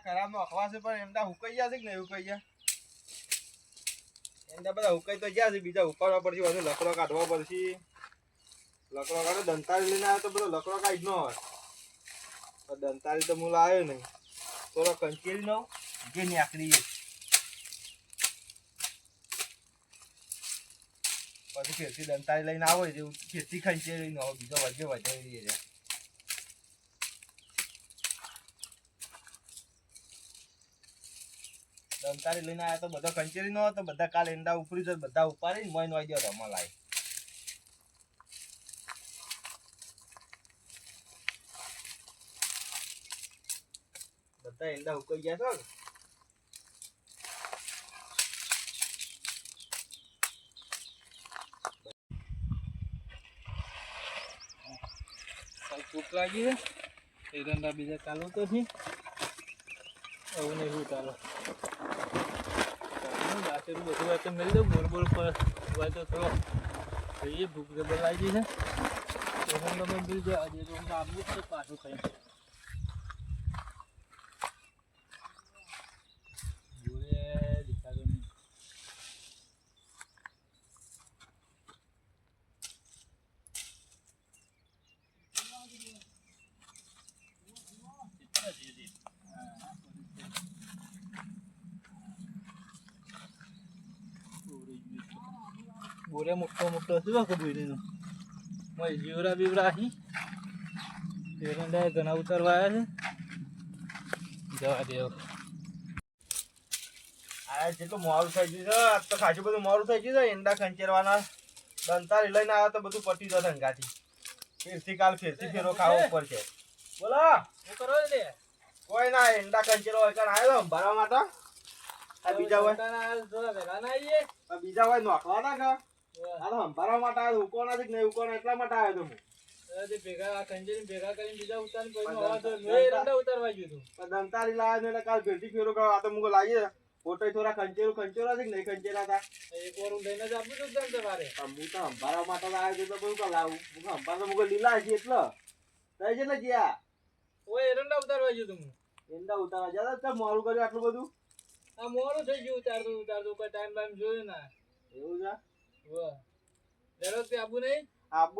ખરાબ નોખવા છે, પણ એમના હુકાઈ ગયા છે કે નહીં હુકાઈ ગયા? એમના બધા હુકાઈ તો ગયા છે, બીજા ઉપાડવા પડશે વધુ લકડો કાઢવો પડશે. લકડો કાઢો, દંતાળી લઈને આવ્યો તો બધો લકડો કાઢી ન હોય. દંતાળી તો મૂળ આવ્યો નહીં. થોડો કંચેરી નો જે છે પછી ખેતી દંતાળી લઈને આવો ફેરથી ખંચેરી નો બીજો વધે વધે છે દંતારી લઈને આવ્યા તો બધા કંચેરી નો તો બધા કાલ એંડા ઉપરી જાય બધા ઉપાડી મોય નોઈ દો રમા લાય બધા એંડા ઉકાઈ ગયા ને? ભૂખ લાગી છે. એરંડા બીજા ચાલુ તો છે. એવું નહીં ચાલો. દાંતેરું બધું વાત મળી દઉં બોલ બોલ પર તો થોડો એ ભૂખ જબર લાગી છે. તો હું તમે બિલ જાય આજે તો હું આપવું જ પાછું ખાઈ બોરે મોટો મોટો છે આખો બોરીનો મય જીવરા બીવરા અહીં એરંડા ઘણા ઉતારવા આવ્યા છે. જવા દેવ આ જેટલું મોડું થઈ ગયું છે. આજ તો ખાસું બધું મોડું થઈ ગયું છે. એંડા ખંચેરવાના દંતારી લઈને આવ્યા તો બધું પટી જશે અંગાથી. ફેરથી કાલ ફેરથી ફેરો ખાવો ઉપર છે. બોલો. શું કરો લે કોઈ ના એંડા હોય કાન આવ્યો ભરવા માટે? આ બીજા હોય. બીજા નોખવાના કા તો સંભાળવા માટે આવ્યો ઉકોના છે નહીં? એટલા માટે આવ્યો તો હું. અરે ભેગા ભેગા કરીને બીજા ઉતાર કોઈ પણ તો દંતા- મેં એરંડા ઉતારવા ગયું હતું પણ દંતારી લાવ્યા એટલે કાલ ફેરથી ફેરો આ તો મુકો લાગી ફોટો થોડા ખંચેરો ખંચેરા છે નહીં ખંચેરા હતા? એક વાર લઈને જ આપું છું તને તમારે. પણ હું તો સંભાળવા માટે આવ્યો તો બધું લાવું. હું તો તો મુકો લીલા છે એટલે. થઈ છે ને જ્યાં ઓય એરંડા ઉતારવા ગયું હતું એરંડા ઉતારવા જતા ચાલ મોડું કર્યું આટલું બધું? આ મોડું થઈ ગયું ઉતારતું ઉતારતું કોઈ ટાઈમ બાઈમ જોયું ના. એવું છે? દરરોજ આપું નહીં?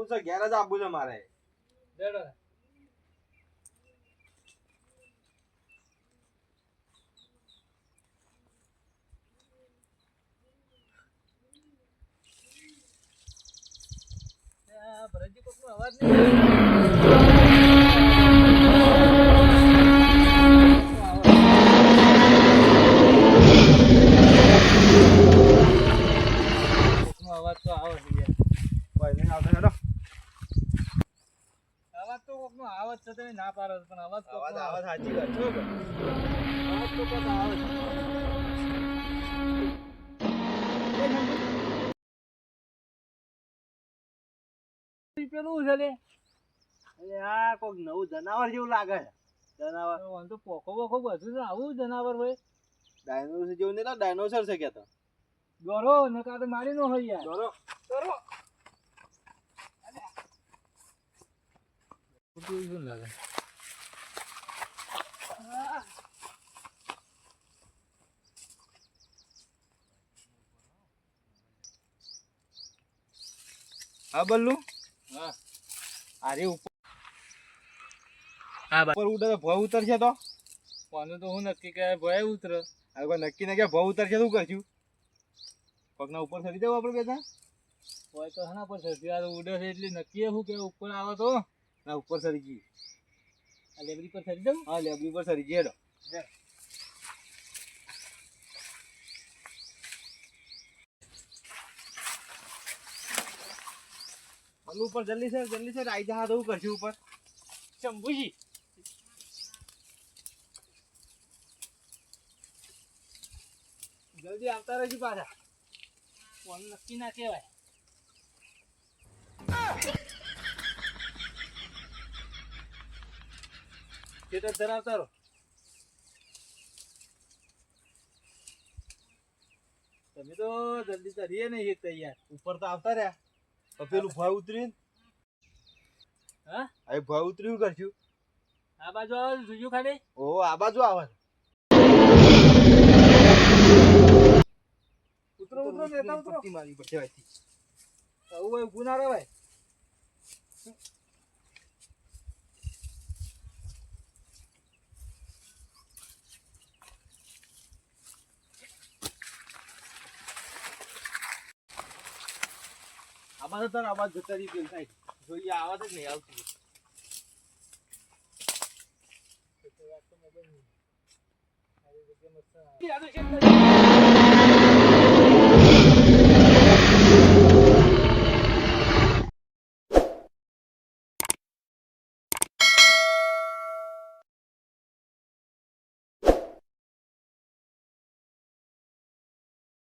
છે ઘેર જ આબુ છે મારે. આ ભરતજી કોકનો અવાજ નહીં કોકનો અવાજ તો આવે છે યાર કોઈ નહીં આવતો હેડો અવાજ તો કોકનો છે તમે ના પાડો પણ અવાજ અવાજ આવે. સાચી વાત છે અવાજ તો કોકનો આવે છે. પેલું છે લે. અરે આ કોક નવું જનાવર જેવું લાગે છે. જનાવર. આમ તો પોખો બોખો બધું છે આવું જનાવર હોય? ડાયનોસર જેવું નહીં ડાયનોસર છે કેતો દોરો નકા તો મારી નો હોય યાર. દોરો દોરો શું લાગે હા બલ્લુ? હા. આરે ઉપર હા ઉપર તો ભવ ઉતરશે તો? પાનું તો હું નક્કી કે ભય ઉતર. હવે કોઈ નક્કી ને કે ભવ ઉતરશે શું કરશું? પગના ઉપર ચડી જવું આપણે બેઠા હોય તો હા પર તો ઉડે છે એટલે નક્કી શું કે ઉપર આવે તો. ના ઉપર સરી ગઈ. આ લેબરી પર સરી જાઉં? હા લેબરી પર સરી ગઈ હેડો. ઉપર જલ્દી સર જલ્દી સર આઈ જા દઉં કરશું ઉપર. શંભુજી. જલ્દી આવતા રહેજો પાછા. ફોન નક્કી ના કહેવાય. સ્ટેટસ ધરાવતા રહો તમે તો જલ્દી તો રીએ નહીં તૈયાર ઉપર તો આવતા રહ્યા પેલું ભાઈ ઉતરીને હા આ ભાઈ ઉતર્યું કરશું આ બાજુ આવે જોયું ખાલી ઓ આ બાજુ આવે ઉતરો ઉતરો નેતા ઉતરો મારી પડશે ભાઈ આવું ભાઈ ભાઈ આમાં તો આવાજ જતા રહી ગયો થાય જોઈએ આવાજ જ નહીં આવતી. મસ્ત.